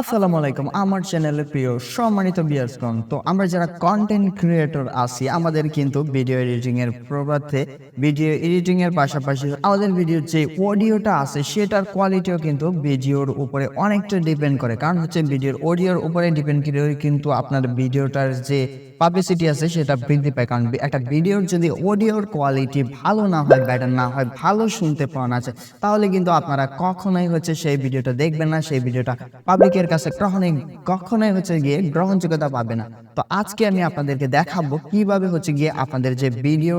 আসসালামু আলাইকুম। আমার চ্যানেলের প্রিয় সম্মানিত বিয়ার্সগণ তো আমরা যারা কন্টেন্ট ক্রিয়েটর আছি, আমাদের কিন্তু ভিডিও এডিটিং এর প্রভাতে ভিডিও এডিটিং এর পাশাপাশি আমাদের ভিডিওর যে অডিওটা আছে, সেটার কোয়ালিটিও কিন্তু ভিডিওর উপরে অনেকটা ডিপেন্ড করে। কারণ হচ্ছে ভিডিওর অডিওর উপরে ডিপেন্ড করে কিন্তু আপনার ভিডিওটার যে পাবলিসিটি আছে, সেটা বৃদ্ধি পায়। কারণ একটা ভিডিওর যদি অডিওর কোয়ালিটি ভালো না হয় ব্যাটার না হয়, ভালো শুনতে পাওয়া আছে তাহলে কিন্তু আপনারা কখনোই হচ্ছে সেই ভিডিওটা দেখবেন না, সেই ভিডিওটা পাবলিকের কাছে গ্রহণে কখনোই হচ্ছে গিয়ে গ্রহণযোগ্যতা পাবে না। তো আজকে আমি আপনাদেরকে দেখাবো কীভাবে হচ্ছে গিয়ে আপনাদের যে ভিডিও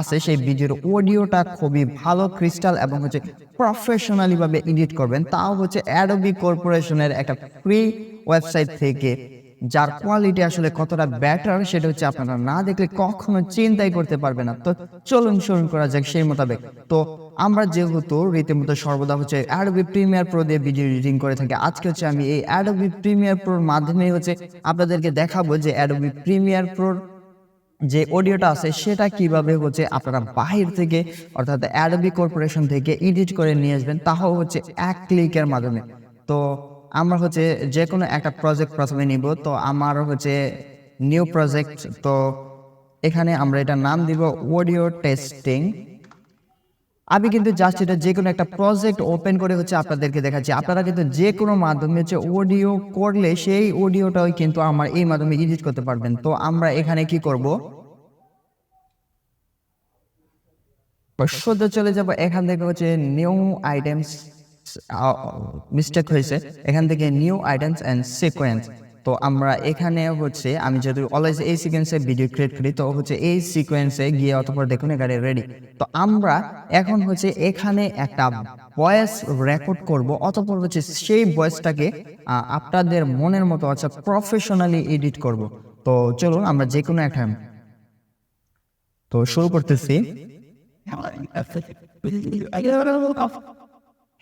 আছে, সেই ভিডিওর অডিওটা খুবই ভালো ক্রিস্টাল এবং হচ্ছে প্রফেশনালিভাবে এডিট করবেন। তাও হচ্ছে অ্যাডোবি কর্পোরেশনের একটা ফ্রি ওয়েবসাইট থেকে যার কোয়ালিটি আসলে কতটা বেটার সেটা হচ্ছে আপনারা না দেখলে কখনো চিন্তাই করতে পারবে না। তো চলুন শুরু করা যাক সেই মোতাবেক। তো আমরা যেহেতু রীতিমতো সর্বদা হচ্ছে অ্যাডোবি প্রিমিয়ার প্রো দিয়ে ভিডিও এডিটিং করে থাকি, আজকে হচ্ছে আমি এই অ্যাডোবি প্রিমিয়ার প্রোর মাধ্যমে হচ্ছে আপনাদেরকে দেখাবো যে অ্যাডোবি প্রিমিয়ার প্রোর যে অডিওটা আছে, সেটা কীভাবে হচ্ছে আপনারা বাহির থেকে অর্থাৎ অ্যাডোবি কর্পোরেশন থেকে এডিট করে নিয়ে আসবেন, তাও হচ্ছে এক ক্লিকের মাধ্যমে। তো আমরা হচ্ছে যে কোনো একটা প্রজেক্ট প্রথমে নিব, তো আমার হচ্ছে নিউ প্রজেক্ট তো এখানে আমরা এটা নাম দিব অডিও টেস্টিং আমি কিন্তু জাস্ট এটা যে কোনো একটা প্রজেক্ট ওপেন করে হচ্ছে আপনাদেরকে দেখাচ্ছি। আপনারা কিন্তু যে কোনো মাধ্যমে হচ্ছে অডিও করলে সেই অডিওটাও কিন্তু আমার এই মাধ্যমে এডিট করতে পারবেন। তো আমরা এখানে কি করব? সোজা চলে যাব এখান থেকে হচ্ছে নিউ আইটেমস মিস্টেক হয়েছে। এখান থেকে নিউ আইটেমস অ্যান্ড সিকোয়েন্স তো আমরা এখানে হচ্ছে, আমি যদি অলওয়েজ এই সিকোয়েন্সে ভিডিও ক্রিয়েট করি, তো হচ্ছে এই সিকোয়েন্সে গিয়ে অতপর দেখুন, এখানে রেডি তো আমরা এখন হচ্ছে এখানে একটা ভয়েস রেকর্ড করব, অতপর হচ্ছে সেই ভয়েসটাকে আপনাদের মনের মতো আচ্ছা প্রফেশনালি এডিট করব। তো চলুন, আমরা যে কোনো একটা। তো শুরু করতেছি।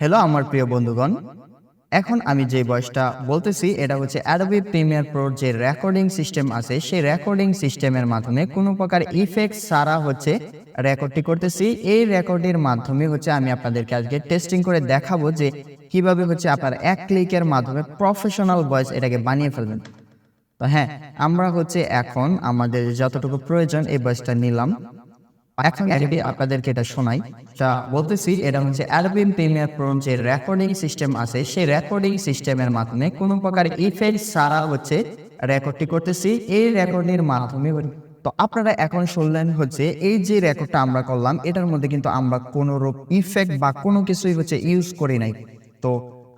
হ্যালো আমার প্রিয় বন্ধুগণ। এখন আমি যে বয়সটা বলতেছি, এটা হচ্ছে অ্যাডোবি প্রিমিয়ার প্রোর যে রেকর্ডিং সিস্টেম আছে, সেই রেকর্ডিং সিস্টেমের মাধ্যমে কোনো প্রকার ইফেক্ট ছাড়া হচ্ছে রেকর্ডটি করতেছি। এই রেকর্ডের মাধ্যমে হচ্ছে আমি আপনাদেরকে আজকে টেস্টিং করে দেখাবো যে কীভাবে হচ্ছে আপনার এক ক্লিকের মাধ্যমে প্রফেশনাল ভয়েস এটাকে বানিয়ে ফেলবেন। তো হ্যাঁ আমরা হচ্ছে এখন আমাদের যতটুকু প্রয়োজন এই ভয়েসটা নিলাম। এখন অ্যাডবি আপনাদেরকে এটা শোনাই তা বলতেছি, এটা হচ্ছে অ্যাডবি প্রিমিয়ার প্রো যে রেকর্ডিং সিস্টেম আছে, সেই রেকর্ডিং সিস্টেমের মাধ্যমে কোনো প্রকার ইফেক্ট ছাড়া হচ্ছে রেকর্ডটি করতেছি। এই রেকর্ডের মাধ্যমে তো আপনারা এখন শুনলেন হচ্ছে, এই যে রেকর্ডটা আমরা করলাম, এটার মধ্যে কিন্তু আমরা কোনো রূপ ইফেক্ট বা কোনো কিছুই হচ্ছে ইউজ করি নাই। তো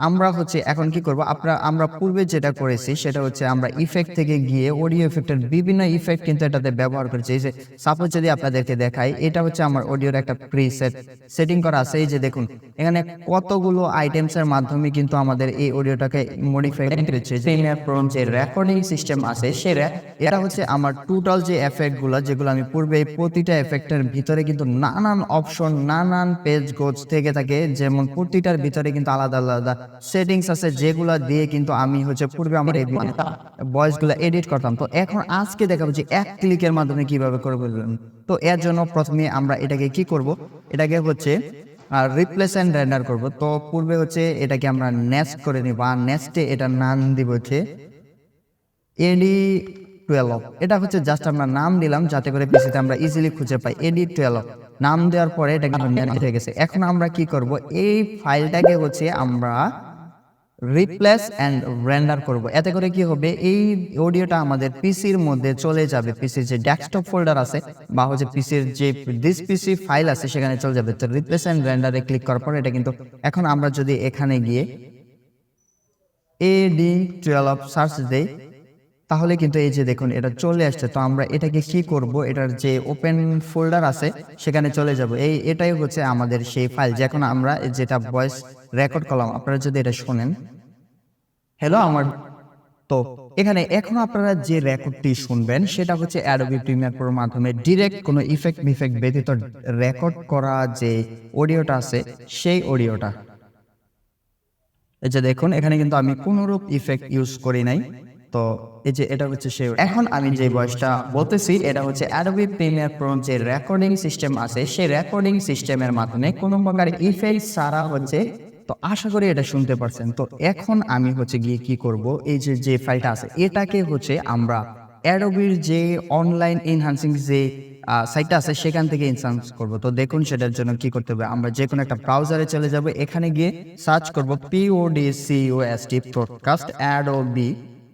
আমরা হচ্ছে এখন কি করব? আপনারা, আমরা পূর্বে যেটা করেছি সেটা হচ্ছে আমরা ইফেক্ট থেকে গিয়ে অডিও ইফেক্টের বিভিন্ন ইফেক্ট কিন্তু এটাতে ব্যবহার করেছি। এই যে সাপোজ যদি আপনাদেরকে দেখাই, এটা হচ্ছে আমার অডিওর একটা প্রিসেট সেটিং করা আছে। এই যে দেখুন, এখানে কতগুলো আইটেমস এর মাধ্যমে কিন্তু আমাদের এই অডিওটাকে মডিফাই করেছে প্রিমিয়ার প্রো যে রেকর্ডিং সিস্টেম আছে, সেটা, এটা হচ্ছে আমার টোটাল যে এফেক্টগুলো, যেগুলো আমি পূর্বে প্রতিটা এফেক্টের ভিতরে কিন্তু নানান অপশন নানান পেজ গোজ থেকে থাকে। যেমন প্রতিটার ভিতরে কিন্তু আলাদা আলাদা সেটিংস আছে যেগুলো দিয়ে কিন্তু আমি হচ্ছে পূর্বে আমার ভয়েসগুলো এডিট করতাম। তো এখন আজকে দেখাবো যে এক ক্লিকের মাধ্যমে কীভাবে করে বলবেন। তো এর জন্য প্রথমে আমরা এটাকে কি করব? এটাকে হচ্ছে আর রিপ্লেস অ্যান্ড রেন্ডার করব। তো পূর্বে হচ্ছে এটাকে আমরা নেক্সট করে নিব। আর নেক্সটে এটা নাম দিব হচ্ছে এডি টুয়েলভ এটা হচ্ছে জাস্ট আমরা নাম দিলাম যাতে করে পিসিতে আমরা ইজিলি খুঁজে পাই এডি টুয়েলভ নাম দেওয়ার পরে এটা কিন্তু হয়ে গেছে। এখন আমরা কি করব? এই ফাইলটাকে হচ্ছে আমরা রিপ্লেস অ্যান্ড রেন্ডার করব। এতে করে কি হবে? এই অডিওটা আমাদের পিসির মধ্যে চলে যাবে। পিসির যে ডেস্কটপ ফোল্ডার আছে বা হচ্ছে পিসির যে দিস পিসি ফাইল আছে, সেখানে চলে যাবে। তো রিপ্লেস অ্যান্ড রেন্ডারে ক্লিক করার পর এটা কিন্তু এখন আমরা যদি এখানে গিয়ে এডি টুয়েলভ সার্চ দেই তাহলে কিন্তু এই যে দেখুন, এটা চলে আসছে। তো আমরা এটাকে কি করব? এটার যে ওপেন ফোল্ডার আছে, সেখানে চলে যাব। এই, এটাই হচ্ছে আমাদের সেই ফাইল যখন আমরা যেটা ভয়েস রেকর্ড করলাম, আপনারা যদি এটা শোনেন। হ্যালো আমার তো এখানে এখন আপনারা যে রেকর্ডটি শুনবেন, সেটা হচ্ছে অ্যাডোবি প্রিমিয়ার প্রোর মাধ্যমে ডিরেক্ট কোনো ইফেক্ট মিফেক্ট ব্যতীত রেকর্ড করা যে অডিওটা আছে, সেই অডিওটা এই যে দেখুন, এখানে কিন্তু আমি কোনোরূপ ইফেক্ট ইউজ করি নাই। তো এই যে এটা হচ্ছে সে এখন আমি যে বয়সটা বলতেছি, এটা হচ্ছে অ্যাডোবি প্রিমিয়ার প্রো যে রেকর্ডিং সিস্টেম আছে, সেই রেকর্ডিং সিস্টেমের মাধ্যমে কোনো প্রকার ইফেক্ট ছাড়া হচ্ছে। তো আশা করি এটা শুনতে পারছেন। তো এখন আমি হচ্ছে গিয়ে কি করব? এই যে যে ফাইলটা আছে, এটাকে হচ্ছে আমরা অ্যাডোবির যে অনলাইন এনহান্সিং যে সাইটটা আছে, সেখান থেকে ইনসান্স করব। তো দেখুন সেটার জন্য কি করতে হবে। আমরা যে কোনো একটা ব্রাউজারে চলে যাব, এখানে গিয়ে সার্চ করব পিওডি সিওএসটি প্রডকাস্ট অ্যাডোবি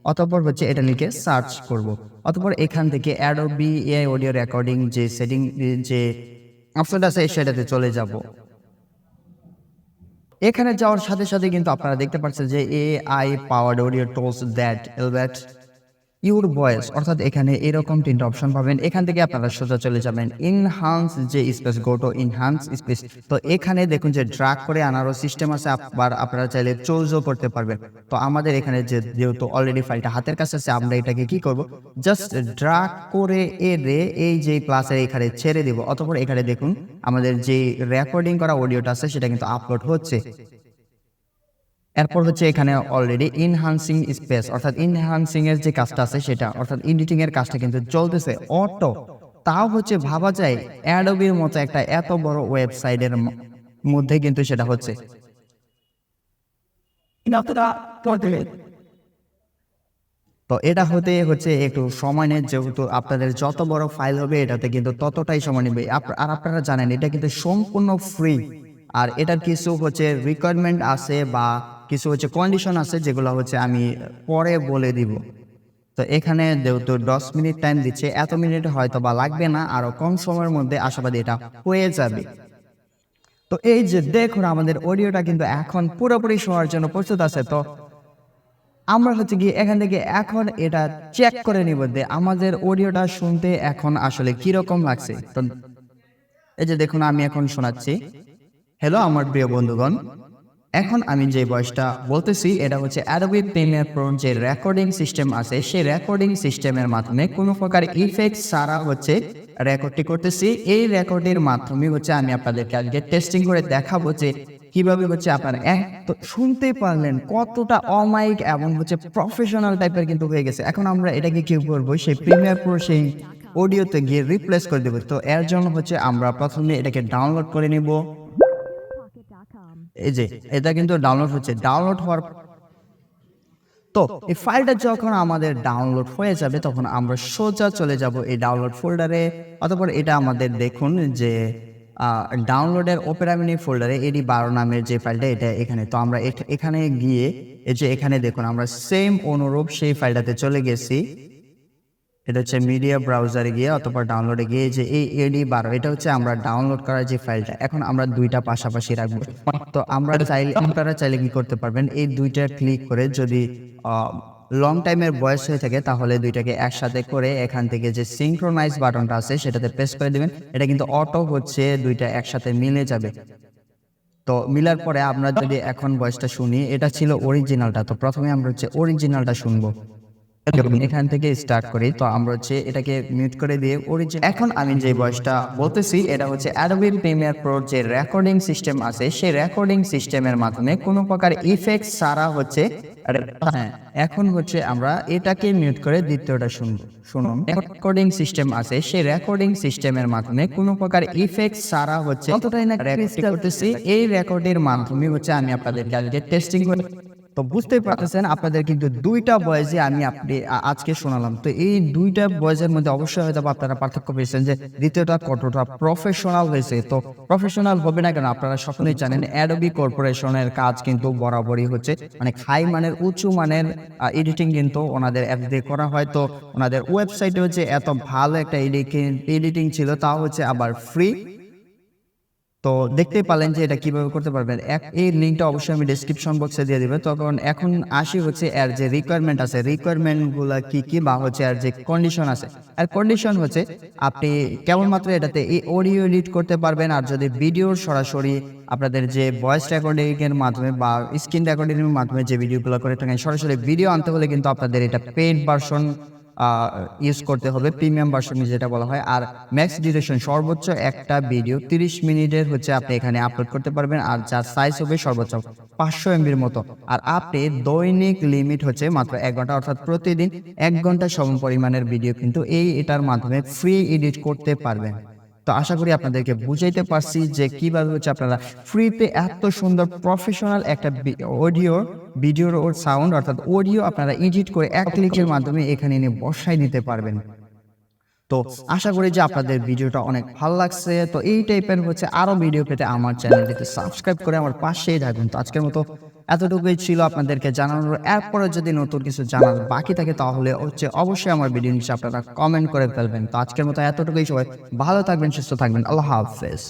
অতঃপর হচ্ছে এটা নিয়ে সার্চ করব। অতঃপর এখান থেকে অ্যাডোবি এআই অডিও রেকর্ডিং যে সেটিং যে অপশনটা আছে, সেটাতে চলে যাব। এখানে যাওয়ার সাথে সাথে কিন্তু আপনারা দেখতে পাচ্ছেন যে AI I powered audio tools that elevate your voice অর্থাৎ এখানে এরকম তিনটা অপশন পাবেন। এখান থেকে আপনারা সোজা চলে যাবেন। ইনহান্স যে speech go to enhance speech তো এখানে দেখুন যে ড্রাগ করে আনারও সিস্টেম আছে, আবার আপনারা চাইলে চোজও করতে পারবেন। তো আমাদের এখানে যে যেহেতু অলরেডি ফাইলটা হাতের কাছে আছে, আমরা এটাকে কি করব? জাস্ট ড্রাগ করে এরে এই যে প্লাসের এখানে ছেড়ে দিব। অতপর এখানে দেখুন, আমাদের যে রেকর্ডিং করা অডিওটা আছে, সেটা কিন্তু আপলোড হচ্ছে। এরপর হচ্ছে এখানে অলরেডি ইনহান্সিং স্পেস অর্থাৎ ইনহান্সিং এর যে কাজটা আছে সেটা অর্থাৎ এডিটিং এর কাজটা কিন্তু চলতেছে। অটো তাও হচ্ছে ভাবা যায় অ্যাডোবির মতো একটা এত বড় ওয়েবসাইটের মধ্যে কিন্তু সেটা হচ্ছে। তো এটা হতে হচ্ছে একটু সময় নেয় যেহেতু আপনাদের যত বড় ফাইল হবে এটাতে কিন্তু ততটাই সময় নেবে। আর আপনারা জানেন এটা কিন্তু সম্পূর্ণ ফ্রি আর এটার কিছু হচ্ছে রিকোয়ারমেন্ট আছে বা কিছু হচ্ছে কন্ডিশন আছে যেগুলো হচ্ছে আমি পরে বলে দিব। তো এখানে যেহেতু দশ মিনিট টাইম দিচ্ছে, এত মিনিট হয়তো বা লাগবে না, আরও কম সময়ের মধ্যে আশাবাদী এটা হয়ে যাবে। তো এই যে দেখুন, আমাদের অডিওটা কিন্তু এখন পুরোপুরি শোনার জন্য প্রস্তুত আছে। তো আমরা হচ্ছে কি এখান থেকে এখন এটা চেক করে নিব যে আমাদের অডিওটা শুনতে এখন আসলে কীরকম লাগছে। তো এই যে দেখুন, আমি এখন শোনাচ্ছি। হ্যালো আমার প্রিয় বন্ধুগণ। এখন আমি যে বয়সটা বলতেছি, এটা হচ্ছে অ্যাডোবি প্রিমিয়ার প্রো যে রেকর্ডিং সিস্টেম আছে, সেই রেকর্ডিং সিস্টেমের মাধ্যমে কোনো প্রকার ইফেক্ট ছাড়া হচ্ছে রেকর্ডটি করতেছি। এই রেকর্ডের মাধ্যমে হচ্ছে আমি আপনাদেরকে আজকে টেস্টিং করে দেখাবো যে কীভাবে হচ্ছে আপনারা এক তো শুনতে পারলেন কতটা অমাইক এবং হচ্ছে প্রফেশনাল টাইপের কিন্তু হয়ে গেছে। এখন আমরা এটাকে কি করব, সেই প্রিমিয়ার প্রো সেই অডিওতে গিয়ে রিপ্লেস করে দেবো। তো এর জন্য হচ্ছে আমরা প্রথমে এটাকে ডাউনলোড করে নিব। এই যে, এটা কিন্তু ডাউনলোড হচ্ছে। ডাউনলোড হওয়ার তো এই ফাইলটা যখন আমাদের ডাউনলোড হয়ে যাবে, তখন আমরা সোজা চলে যাব এই ডাউনলোড ফোল্ডারে অতঃপর এটা আমাদের দেখুন যে ডাউনলোডের ওপেরামিনি ফোল্ডারে এডি বারো নামের যে ফাইলটা এটা এখানে। তো আমরা এখানে গিয়ে, এই যে এখানে দেখুন, আমরা সেম অনুরূপ সেই ফাইলটাতে চলে গেছি। এটা হচ্ছে মিডিয়া ব্রাউজারে গিয়ে অথবা ডাউনলোডে গিয়ে যে এই এডি বারো এটা হচ্ছে আমরা ডাউনলোড করার যে ফাইলটা এখন আমরা দুইটা পাশাপাশি রাখব। তো আমরা চাইলে আপনারা চাইলে কি করতে পারবেন? এই দুইটা ক্লিক করে যদি লং টাইমের বয়স হয়ে থাকে তাহলে দুইটাকে একসাথে করে এখান থেকে যে সিঙ্ক্রোনাইজ বাটনটা আছে সেটাতে প্রেস করে দিবেন। এটা কিন্তু অটো হচ্ছে দুইটা একসাথে মিলে যাবে। তো মিলার পরে আমরা যদি এখন বয়সটা শুনি এটা ছিল অরিজিনালটা তো প্রথমে আমরা হচ্ছে অরিজিনালটা শুনব। এখান থেকে স্টার্ট করি। তো আমরা হচ্ছে এটাকে মিউট করে দিয়ে অরিজিন এখন আমি যে ভয়েসটা বলতেছি এটা হচ্ছে অ্যাডোবি প্রিমিয়ার প্রো যে রেকর্ডিং সিস্টেম আছে সেই রেকর্ডিং সিস্টেমের মাধ্যমে কোনো প্রকার ইফেক্ট ছাড়া হচ্ছে হ্যাঁ এখন হচ্ছে আমরা এটাকে মিউট করে দ্বিতীয়টা শুনব শুনুন। রেকর্ডিং সিস্টেম আছে সেই রেকর্ডিং সিস্টেমের মাধ্যমে কোনো প্রকার ইফেক্ট ছাড়া হচ্ছে কতটাই না রেকর্ড করতেছি। এই রেকর্ডের মাধ্যমে হচ্ছে আমি আপনাদেরকে আজকে টেস্টিং করে তো বুঝতেই পারতেছেন, আপনাদের কিন্তু দুইটা বয়েজে আমি আপনি আজকে শোনালাম। তো এই দুইটা বয়েজের মধ্যে অবশ্যই হয়তো আপনারা পার্থক্য পেয়েছেন যে দ্বিতীয়টা, কতটা প্রফেশনাল হয়েছে। তো প্রফেশনাল হবে না কেন? আপনারা সকলেই জানেন অ্যাডোবি কর্পোরেশনের কাজ কিন্তু বরাবরই হচ্ছে। মানে হাই মানের, উঁচু মানের এডিটিং কিন্তু ওনাদের অ্যাপ দিয়ে করা হয়। তো ওনাদের ওয়েবসাইটে হচ্ছে এত ভালো একটা এডিটিং ছিল, তা হচ্ছে আবার ফ্রি তো দেখতেই পারলেন যে এটা কীভাবে করতে পারবেন। এই লিঙ্কটা অবশ্যই আমি ডেসক্রিপশন বক্সে দিয়ে দিবে। তখন এখন আসি হচ্ছে এর যে রিকোয়ারমেন্ট আছে রিকোয়ারমেন্টগুলা কি কি বা হচ্ছে এর যে কন্ডিশন আছে। আর কন্ডিশন হচ্ছে আপনি কেবলমাত্র এটাতে এই অডিও এডিট করতে পারবেন আর যদি ভিডিওর সরাসরি আপনাদের যে ভয়েস রেকর্ডিং এর মাধ্যমে বা স্ক্রিন রেকর্ডিং এর মাধ্যমে যে ভিডিওগুলো করে থাকেন, সরাসরি ভিডিও আনতে হলে কিন্তু আপনাদের এটা পেড ভার্সন ইউজ করতে হবে প্রিমিয়াম ভার্সন যেটা বলা হয়। আর ম্যাক্স ডিউরেশন সর্বোচ্চ একটা ভিডিও তিরিশ মিনিটের হচ্ছে আপনি এখানে আপলোড করতে পারবেন। আর যার সাইজ হবে সর্বোচ্চ পাঁচশো এমবির মতো। আর আপনি দৈনিক লিমিট হচ্ছে মাত্র এক ঘণ্টা, অর্থাৎ প্রতিদিন এক ঘণ্টা সম পরিমাণের ভিডিও কিন্তু এই এটার মাধ্যমে ফ্রি এডিট করতে পারবেন। তো আশা করি আপনাদেরকে বুঝাইতে পারছি যে কীভাবে হচ্ছে আপনারা ফ্রিতে এত সুন্দর প্রফেশনাল একটা অডিও ভিডিওর ওর সাউন্ড অর্থাৎ অডিও আপনারা এডিট করে এক ক্লিকের মাধ্যমে এখানে এনে বসাই নিতে পারবেন। তো আশা করি যে আপনাদের ভিডিওটা অনেক ভালো লাগছে। তো এই টাইপের হচ্ছে আরও ভিডিও পেতে আমার চ্যানেলটিতে সাবস্ক্রাইব করে আমার পাশেই থাকুন। তো আজকের মতো এতটুকুই ছিল আপনাদেরকে জানানোর। এরপরে যদি নতুন কিছু জানার বাকি থাকে তাহলে হচ্ছে অবশ্যই আমার ভিডিও নিচে আপনারা কমেন্ট করে ফেলবেন। তো আজকের মতো এতটুকুই সবাই। ভালো থাকবেন সুস্থ থাকবেন। আল্লাহ হাফেজ।